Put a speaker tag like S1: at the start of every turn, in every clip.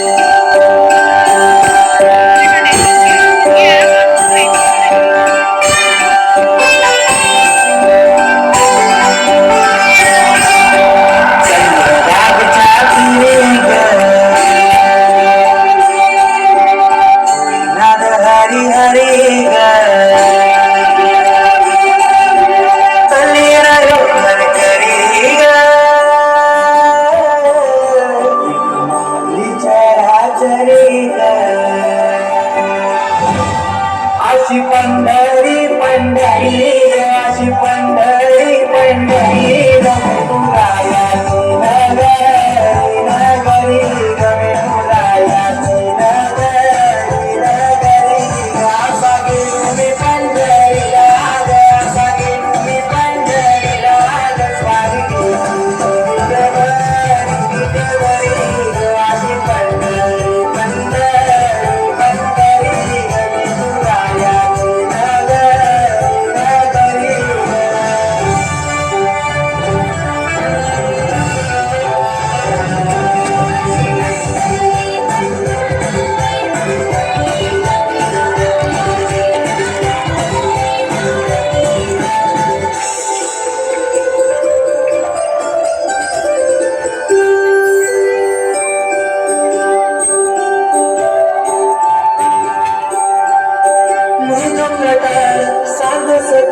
S1: Thank. Pandhari Pandhari अशी पंढरी पंढरी.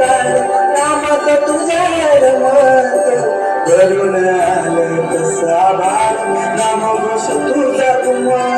S1: कामात तुझ्या मत करून आलं तसा भाग नाम तुझा तुम्हाला